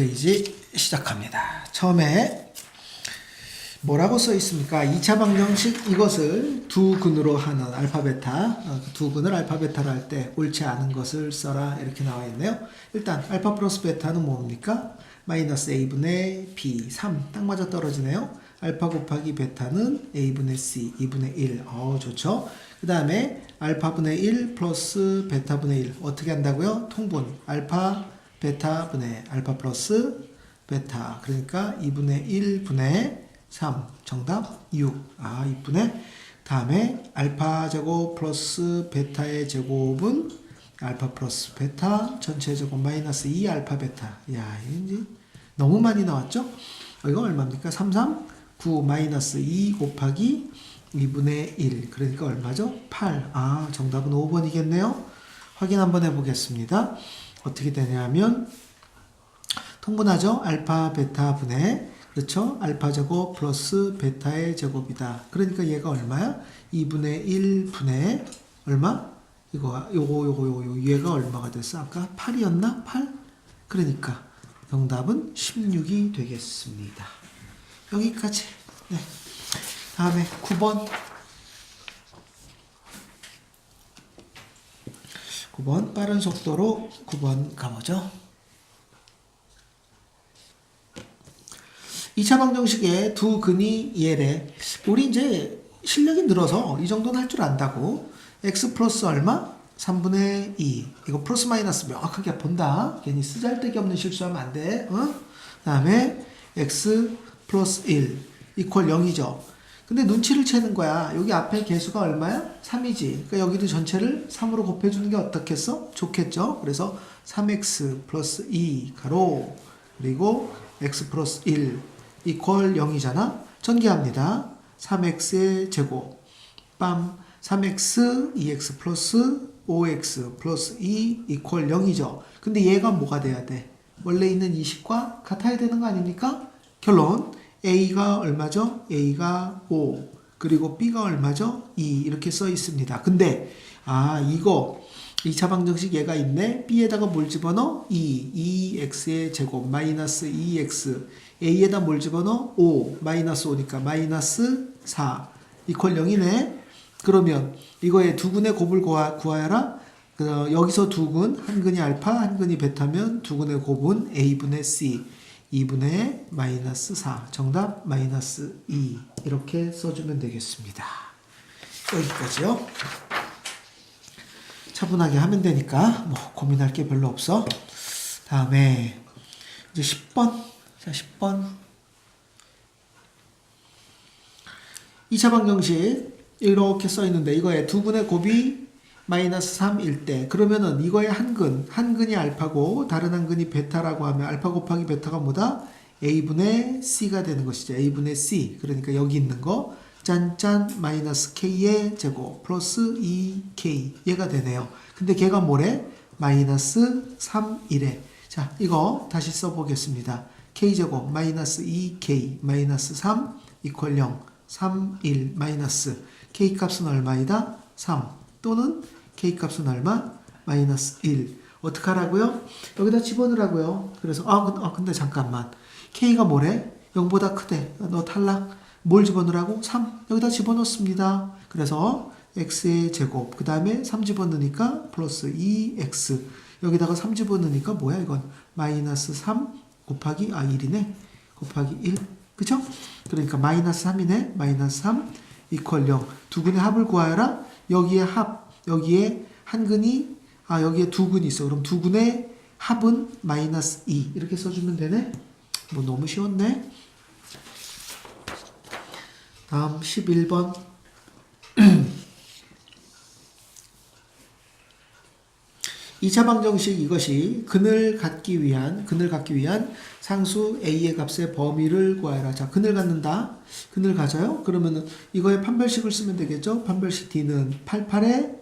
페이지 시작합니다. 처음에 뭐라고 써 있습니까? 2차 방정식 이것을 두 근으로 하는 알파 베타 어, 두 근을 알파 베타로 할 때 옳지 않은 것을 써라 이렇게 나와 있네요. 일단 알파 플러스 베타는 뭡니까? 마이너스 a분의 b 3 딱 맞아 떨어지네요. 알파 곱하기 베타는 a분의 c 2분의 1. 어 좋죠. 그 다음에 알파분의 1 플러스 베타분의 1 어떻게 한다고요? 통분 알파 베타 분의 알파 플러스 베타 그러니까 2분의 1분의 3 정답 6. 아 2분의 다음에 알파 제곱 플러스 베타의 제곱은 알파 플러스 베타 전체 제곱 마이너스 2 알파 베타 야 이제 너무 많이 나왔죠? 어, 이거 얼마입니까? 33 9 마이너스 2 곱하기 2분의 1 그러니까 얼마죠? 8. 아 정답은 5번이겠네요. 확인 한번 해보겠습니다. 어떻게 되냐면 통분하죠. 알파 베타 분의 그렇죠. 알파 제곱 플러스 베타의 제곱이다. 그러니까 얘가 얼마야? 2분의 1 분의 얼마? 이거 요거 요거 요거 요 얘가 얼마가 됐어? 아까 8이었나? 8? 그러니까 정답은 16이 되겠습니다. 여기까지. 네. 다음에 9번 9번 빠른 속도로 9번 가보죠. 2차 방정식의 두 근이 얘래. 우리 이제 실력이 늘어서 이 정도는 할 줄 안다고. x 플러스 얼마? 3분의 2. 이거 플러스 마이너스 명확하게 본다. 괜히 쓰잘데기 없는 실수하면 안 돼. 어? 다음에 x 플러스 1 이퀄 0이죠. 근데 눈치를 채는 거야. 여기 앞에 개수가 얼마야? 3이지. 그러니까 여기도 전체를 3으로 곱해주는 게 어떻겠어? 좋겠죠? 그래서 3x 플러스 2 가로 그리고 x 플러스 1 이퀄 0이잖아. 전개합니다. 3x의 제곱 빰 3x 2x 플러스 5x 플러스 2 이퀄 0이죠. 근데 얘가 뭐가 돼야 돼? 원래 있는 20과 같아야 되는 거 아닙니까? 결론 A가 얼마죠? A가 5 그리고 B가 얼마죠? 2 이렇게 써 있습니다. 근데 아 이거 2차 방정식 얘가 있네. B에다가 뭘 집어넣어? 2 2x의 제곱 마이너스 2x A에다 뭘 집어넣어? 5 마이너스 5니까 마이너스 4 이퀄 0이네. 그러면 이거의 두 근의 곱을 구하, 구하여라. 그, 여기서 두 근, 한 근이 알파, 한 근이 베타면 두 근의 곱은 A분의 C 2분의 마이너스 4 정답 마이너스 2 이렇게 써주면 되겠습니다. 여기까지요. 차분하게 하면 되니까 뭐 고민할 게 별로 없어. 다음에 이제 10번 자 10번 2차 방정식 이렇게 써 있는데 이거에 두 근의 곱이 마이너스 3일 때 그러면은 이거의 한 근, 한 근이 알파고 다른 한 근이 베타라고 하면 알파 곱하기 베타가 뭐다? a분의 c가 되는 것이죠. a분의 c. 그러니까 여기 있는 거 짠짠 마이너스 k의 제곱 플러스 2k 얘가 되네요. 근데 걔가 뭐래? 마이너스 3이래. 자, 이거 다시 써보겠습니다. k제곱 마이너스 2k 마이너스 3 이퀄 0 3, 1 마이너스 k 값은 얼마이다? 3 또는 k 값은 얼마? 마이너스 1 어떻게 하라고요? 여기다 집어넣으라고요. 그래서 아, 근- 아 근데 잠깐만. K가 뭐래? 0보다 크대. 너 탈락. 뭘 집어넣으라고? 3 여기다 집어넣습니다. 그래서 x의 제곱. 그 다음에 3 집어넣으니까 플러스 2x 여기다가 3 집어넣으니까 뭐야 이건? 마이너스 3 곱하기 아 1이네. 곱하기 1 그쵸? 그러니까 마이너스 3이네. 마이너스 3 이퀄 0 두 근의 합을 구하여라 여기에 합 여기에 한 근이 아 여기에 두 근이 있어. 그럼 두 근의 합은 마이너스 2 이렇게 써주면 되네? 뭐 너무 쉬웠네. 다음 11번 이차 방정식 이것이 근을 갖기 위한 근을 갖기 위한 상수 a의 값의 범위를 구하여라. 자, 근을 갖는다. 근을 가져요. 그러면은 이거의 판별식을 쓰면 되겠죠. 판별식 d는 88에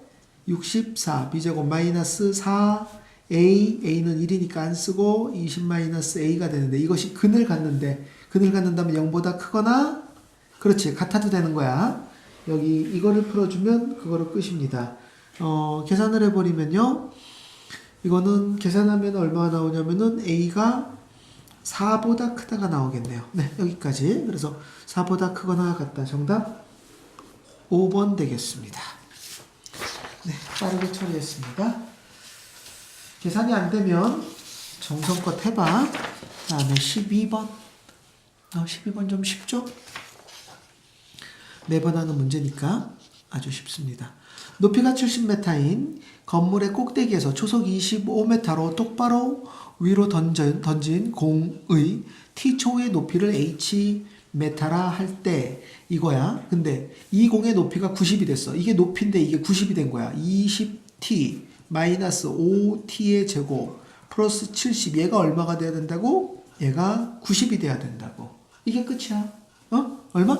64 b제곱 마이너스 4 a a는 1이니까 안 쓰고 20 마이너스 a가 되는데 이것이 근을 갖는데 근을 갖는다면 0보다 크거나 그렇지 같아도 되는 거야. 여기 이거를 풀어주면 그거로 끝입니다. 어, 계산을 해버리면요. 이거는 계산하면 얼마가 나오냐면은 A가 4보다 크다가 나오겠네요. 네, 여기까지. 그래서 4보다 크거나 같다. 정답 5번 되겠습니다. 네, 빠르게 처리했습니다. 계산이 안 되면 정성껏 해봐. 다음에 12번. 어, 12번 좀 쉽죠? 매번 하는 문제니까 아주 쉽습니다. 높이가 70m인 건물의 꼭대기에서 초속 25m로 똑바로 위로 던져, 던진 공의 t초의 높이를 h 메타라 할 때 이거야. 근데 이 공의 높이가 90이 됐어. 이게 높이인데 이게 90이 된 거야. 20t 마이너스 5t의 제곱 플러스 70 얘가 얼마가 돼야 된다고? 얘가 90이 돼야 된다고. 이게 끝이야. 어? 얼마?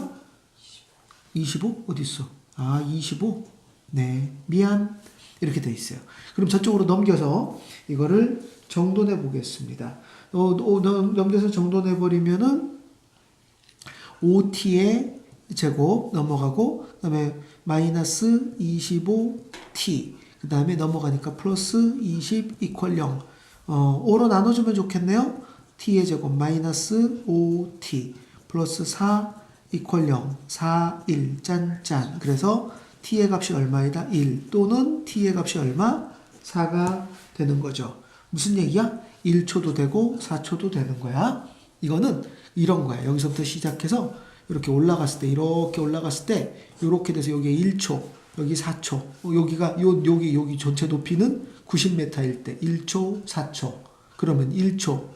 25? 어디 있어? 아, 25? 네. 미안. 이렇게 돼 있어요. 그럼 저쪽으로 넘겨서 이거를 정돈해 보겠습니다. 어, 어, 넘- 넘겨서 정돈해 버리면은 5t의 제곱 넘어가고 그다음에 마이너스 25t 그 다음에 넘어가니까 플러스 20 이퀄 0 어, 5로 나눠주면 좋겠네요. t의 제곱 마이너스 5t 플러스 4 이퀄 0 4 1 짠짠 그래서 t의 값이 얼마이다? 1 또는 t의 값이 얼마? 4가 되는 거죠. 무슨 얘기야? 1초도 되고 4초도 되는 거야. 이거는 이런 거야. 여기서부터 시작해서 이렇게 올라갔을 때 이렇게 올라갔을 때 이렇게 돼서 여기에 1초, 여기 4초, 어, 여기가 요 여기 여기 전체 높이는 90m일 때 1초, 4초. 그러면 1초,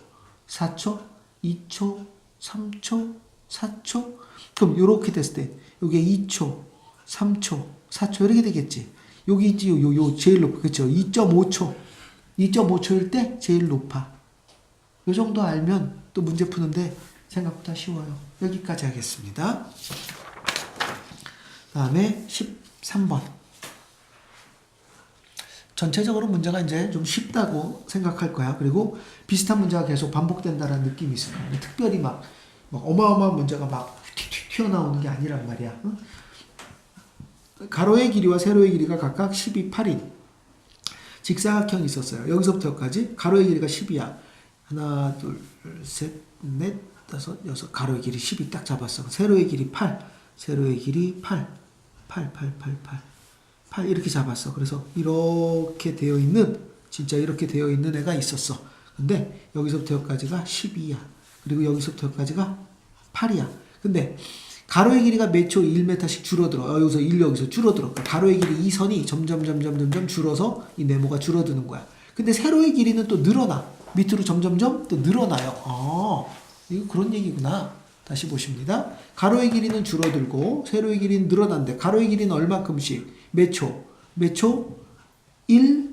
4초, 2초, 3초, 4초. 그럼 이렇게 됐을 때 여기에 2초, 3초, 4초 이렇게 되겠지. 여기 있지 요, 요, 요 제일 높 그렇죠. 2.5초. 2.5초일 때 제일 높아. 요 정도 알면 또 문제 푸는데 생각보다 쉬워요. 여기까지 하겠습니다. 다음에 13번. 전체적으로 문제가 이제 좀 쉽다고 생각할 거야. 그리고 비슷한 문제가 계속 반복된다라는 느낌이 있을 거야. 특별히 막, 막 어마어마한 문제가 막 튀- 튀어나오는 게 아니란 말이야. 응? 가로의 길이와 세로의 길이가 각각 12, 8인 직사각형이 있었어요. 여기서부터 여기까지 가로의 길이가 10이야. 하나, 둘, 셋, 넷, 다섯, 여섯. 가로의 길이 10이 딱 잡았어. 세로의 길이 8. 세로의 길이 8. 8, 8, 8, 8. 8 이렇게 잡았어. 그래서 이렇게 되어 있는 진짜 이렇게 되어 있는 애가 있었어. 근데 여기서부터 여기까지가 12야. 그리고 여기서부터 여기까지가 8이야. 근데 가로의 길이가 매초 1m씩 줄어들어. 어, 여기서 1 여기서 줄어들어. 가로의 길이 이 선이 점점 점점 줄어서 이 네모가 줄어드는 거야. 근데 세로의 길이는 또 늘어나. 밑으로 점점점 또 늘어나요. 아, 이거 그런 얘기구나. 다시 보십니다. 가로의 길이는 줄어들고 세로의 길이는 늘어난대. 가로의 길이는 얼마큼씩? 몇 초? 몇 초? 1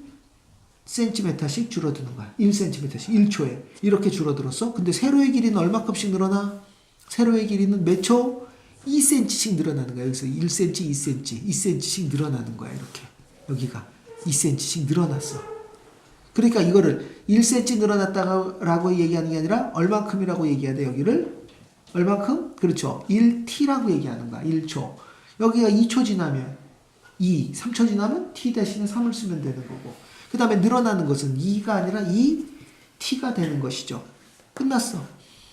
cm씩 줄어드는 거야. 1cm씩 1초에 이렇게 줄어들었어. 근데 세로의 길이는 얼마큼씩 늘어나? 세로의 길이는 몇 초? 2cm씩 늘어나는 거야. 여기서 1cm, 2cm, 2cm씩 늘어나는 거야. 이렇게 여기가 2cm씩 늘어났어. 그러니까 이거를 1cm 늘어났다라고 얘기하는 게 아니라 얼만큼이라고 얘기해야 돼 여기를 얼만큼? 그렇죠. 1t라고 얘기하는 거야. 1초. 여기가 2초 지나면 2, 3초 지나면 t 대신에 3을 쓰면 되는 거고. 그 다음에 늘어나는 것은 2가 아니라 2t가 되는 것이죠. 끝났어.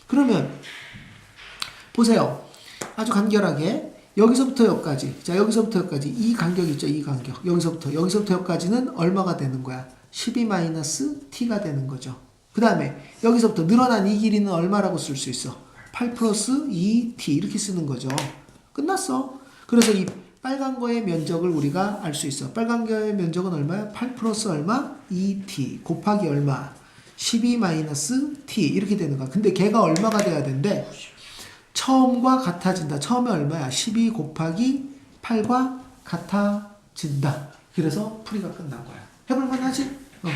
그러면 보세요. 아주 간결하게 여기서부터 여기까지. 자, 여기서부터 여기까지 이 간격 있죠? 이 간격. 여기서부터 여기서부터 여기까지는 얼마가 되는 거야? 12 마이너스 t가 되는 거죠. 그 다음에 여기서부터 늘어난 이 길이는 얼마라고 쓸 수 있어? 8 플러스 2t 이렇게 쓰는 거죠. 끝났어. 그래서 이 빨간 거의 면적을 우리가 알 수 있어. 빨간 거의 면적은 얼마야? 8 플러스 얼마? 2t 곱하기 얼마? 12 마이너스 t 이렇게 되는 거야. 근데 걔가 얼마가 돼야 된대? 처음과 같아진다. 처음에 얼마야? 12 곱하기 8과 같아진다. 그래서 풀이가 끝난 거야. 해볼만 하지? 어.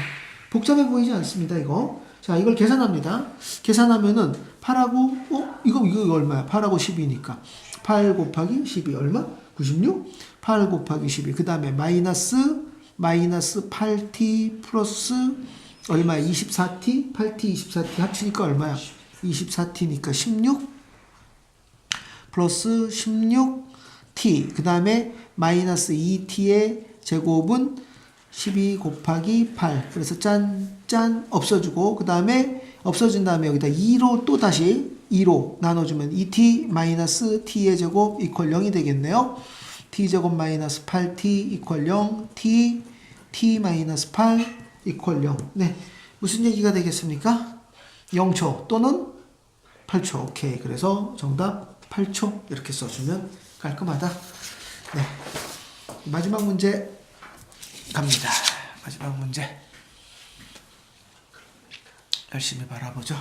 복잡해 보이지 않습니다, 이거. 자, 이걸 계산합니다. 계산하면은 8하고, 어? 이거, 이거, 얼마야? 8하고 12니까. 8 곱하기 12 얼마? 96? 8 곱하기 12. 그 다음에 마이너스, 마이너스 8t 플러스 얼마야? 24t? 8t, 24t 합치니까 얼마야? 24t니까 16? 플러스 16t 그 다음에 마이너스 2t의 제곱은 12 곱하기 8 그래서 짠짠 없어지고 그 다음에 없어진 다음에 여기다 2로 또 다시 2로 나눠주면 2t 마이너스 t의 제곱 이퀄 0이 되겠네요. t제곱 마이너스 8t 이퀄 0 t t 마이너스 8 이퀄 0. 네. 무슨 얘기가 되겠습니까? 0초 또는 8초. 오케이. 그래서 정답 8초 이렇게 써주면 깔끔하다. 네. 마지막 문제 갑니다. 마지막 문제. 열심히 바라보죠.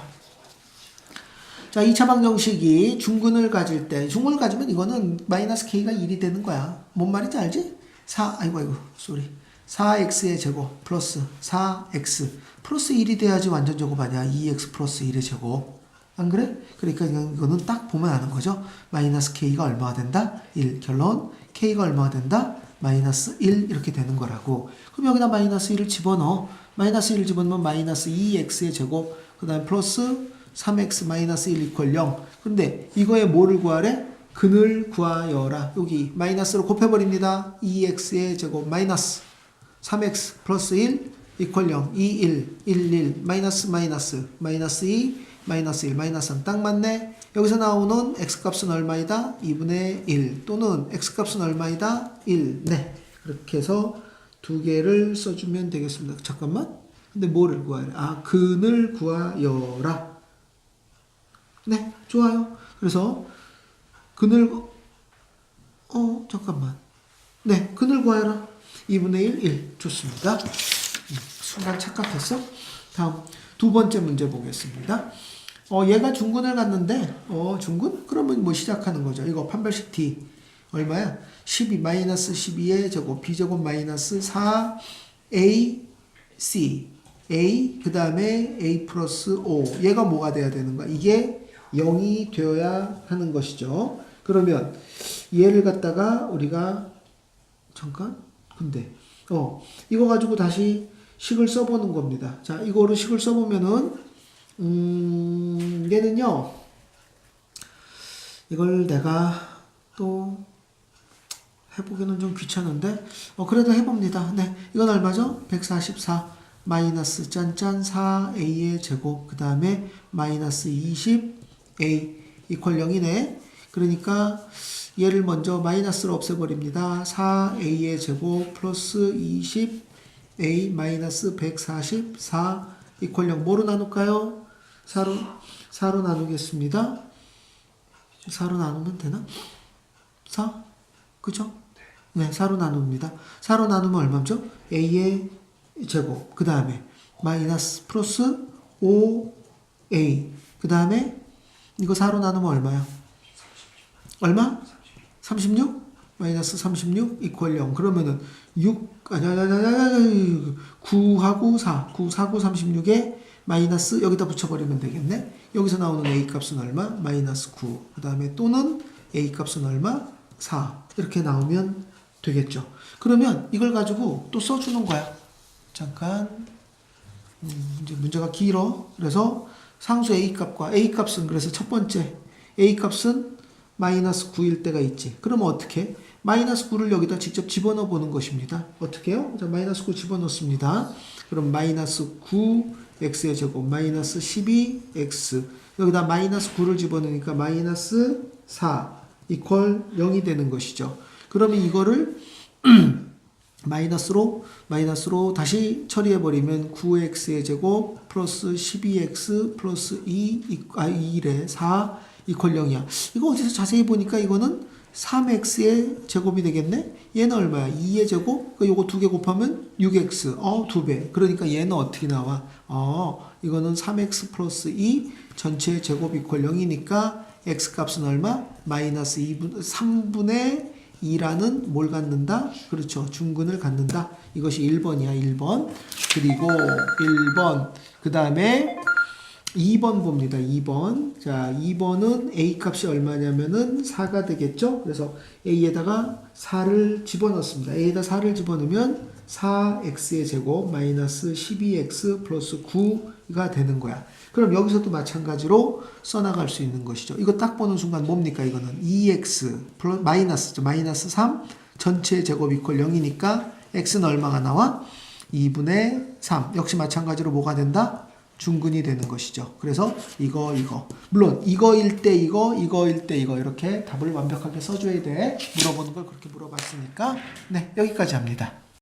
자, 2차 방정식이 중근을 가질 때, 중근을 가지면 이거는 마이너스 k가 1이 되는 거야. 뭔 말인지 알지? 4, 아이고, 아이고, 쏘리. 4x의 제곱 플러스 4x 플러스 1이 돼야지 완전 제곱 아니야. 2x 플러스 1의 제곱. 안 그래? 그러니까 이거는 딱 보면 아는 거죠. 마이너스 k가 얼마가 된다? 1. 결론. k가 얼마가 된다? 마이너스 1 이렇게 되는 거라고. 그럼 여기다 마이너스 1을 집어넣어. 마이너스 1을 집어넣으면 마이너스 2x의 제곱 그 다음에 플러스 3x 마이너스 1 이퀄 0. 근데 이거에 뭐를 구하래? 근을 구하여라. 여기 마이너스로 곱해버립니다. 2x의 제곱 마이너스 3x 플러스 1 이퀄 0. 2, 1, 1, 1 마이너스 마이너스 마이너스 2 마이너스 1 마이너스 3 딱 맞네. 여기서 나오는 x값은 얼마이다? 2분의 1 또는 x값은 얼마이다? 1. 네. 그렇게 해서 두 개를 써주면 되겠습니다. 잠깐만. 근데 뭐를 구하래? 아, 근을 구하여라. 네, 좋아요. 그래서 근을 어, 잠깐만. 네, 근을 구하여라. 2분의 1, 1. 좋습니다. 음, 순간 착각했어? 다음 두 번째 문제 보겠습니다. 어, 얘가 중근을 갔는데, 어, 중근? 그러면 뭐 시작하는 거죠. 이거 판별식 t. 얼마야? 12 마이너스 12의 제곱, b제곱 마이너스 4 a c a 그 다음에 a 플러스 5 얘가 뭐가 돼야 되는 거야? 이게 0이 되어야 하는 것이죠. 그러면 얘를 갖다가 우리가 잠깐 근데 어 이거 가지고 다시 식을 써보는 겁니다. 자 이거로 식을 써보면은 음 얘는요 이걸 내가 또 해보기는 좀 귀찮은데 어 그래도 해봅니다. 네 이건 얼마죠? 144 마이너스 짠짠 4a의 제곱 그 다음에 마이너스 20a 이퀄 0이네. 그러니까 얘를 먼저 마이너스로 없애버립니다. 4a의 제곱 플러스 20a 마이너스 144 이퀄 0 뭐로 나눌까요? 4로 4로 나누겠습니다. 4로 나누면 되나? 4? 그죠? 네, 4로 나눕니다. 4로 나누면 얼마죠? a의 제곱 그 다음에 마이너스 플러스 5a 그 다음에 이거 4로 나누면 얼마야? 얼마? 36? 마이너스 36 이퀄 0 그러면은 6 아니 아니 아니 아니 아니 9하고 4 9 4 9 36에 마이너스 여기다 붙여버리면 되겠네 여기서 나오는 a 값은 얼마? 마이너스 9 그 다음에 또는 a 값은 얼마? 4 이렇게 나오면 되겠죠 그러면 이걸 가지고 또 써주는 거야 잠깐 음, 이제 문제가 길어. 그래서 상수 A 값과 A 값은 그래서 첫 번째 A 값은 마이너스 9일 때가 있지. 그러면 어떻게? 마이너스 9를 여기다 직접 집어넣어 보는 것입니다. 어떻게 해요? 자, 마이너스 9 집어넣습니다. 그럼 마이너스 9 x의 제곱 마이너스 12 x 여기다 마이너스 9를 집어넣으니까 마이너스 4 이퀄 0이 되는 것이죠. 그러면 이거를 마이너스로 마이너스로 다시 처리해 버리면 9x의 제곱 플러스 12x 플러스 2아 2래 4 이퀄 0이야. 이거 어디서 자세히 보니까 이거는 3x의 제곱이 되겠네. 얘는 얼마야? 2의 제곱. 그 요거 두 개 곱하면 6x. 어, 두 배. 그러니까 얘는 어떻게 나와? 어, 이거는 3x 플러스 2 전체의 제곱 이퀄 0이니까 x 값은 얼마? 마이너스 2분 3분의 2라는 뭘 갖는다? 그렇죠. 중근을 갖는다. 이것이 1번이야, 1번. 그리고 1번. 그 다음에 2번 봅니다. 2번. 자, 2번은 A 값이 얼마냐면은 4가 되겠죠? 그래서 A에다가 4를 집어넣습니다. A에다 4를 집어넣으면 4x의 제곱 마이너스 12x 플러스 9가 되는 거야. 그럼 여기서도 마찬가지로 써나갈 수 있는 것이죠. 이거 딱 보는 순간 뭡니까? 이거는 2x 플러스 마이너스죠. 마이너스 3 전체 제곱 이퀄 0이니까 x는 얼마가 나와? 2분의 3. 역시 마찬가지로 뭐가 된다? 중근이 되는 것이죠. 그래서 이거 이거 물론 이거일 때 이거 이거일 때 이거 이렇게 답을 완벽하게 써줘야 돼. 물어보는 걸 그렇게 물어봤으니까 네 여기까지 합니다.